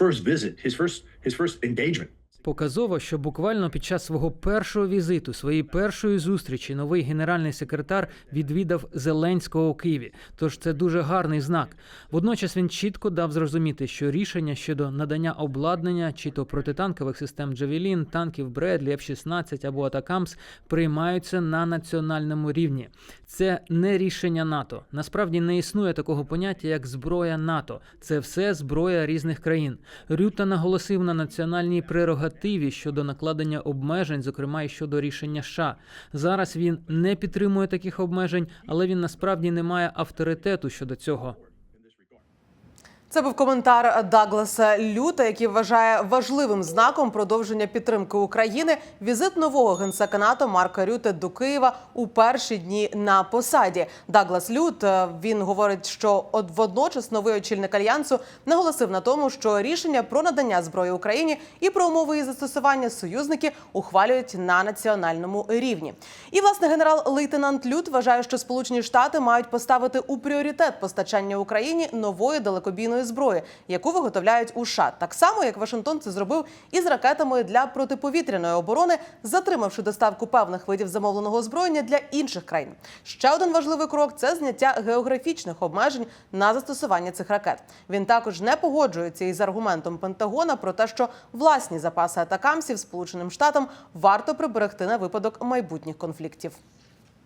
first visit, his first his first engagement. Показово, що буквально під час свого першого візиту, своєї першої зустрічі, новий генеральний секретар відвідав Зеленського у Києві. Тож це дуже гарний знак. Водночас він чітко дав зрозуміти, що рішення щодо надання обладнання чи то протитанкових систем Джавелін, танків Бредлі, F-16 або Атакамс приймаються на національному рівні. Це не рішення НАТО. Насправді не існує такого поняття, як зброя НАТО. Це все зброя різних країн. Рюта наголосив на національній прерогативі щодо накладення обмежень, зокрема й щодо рішення США. Зараз він не підтримує таких обмежень, але він насправді не має авторитету щодо цього. Це був коментар Дагласа Люта, який вважає важливим знаком продовження підтримки України візит нового генсека НАТО Марка Рюте до Києва у перші дні на посаді. Даглас Лют е, він говорить, що водночас новий очільник альянсу наголосив на тому, що рішення про надання зброї Україні і про умови її застосування союзники ухвалюють на національному рівні. І власне генерал-лейтенант Лют вважає, що Сполучені Штати мають поставити у пріоритет постачання Україні нової далекобійної зброї, яку виготовляють у США, так само як Вашингтон це зробив із ракетами для протиповітряної оборони, затримавши доставку певних видів замовленого озброєння для інших країн. Ще один важливий крок це зняття географічних обмежень на застосування цих ракет. Він також не погоджується із аргументом Пентагона про те, що власні запаси атакамсів Сполученим Штатам варто приберегти на випадок майбутніх конфліктів.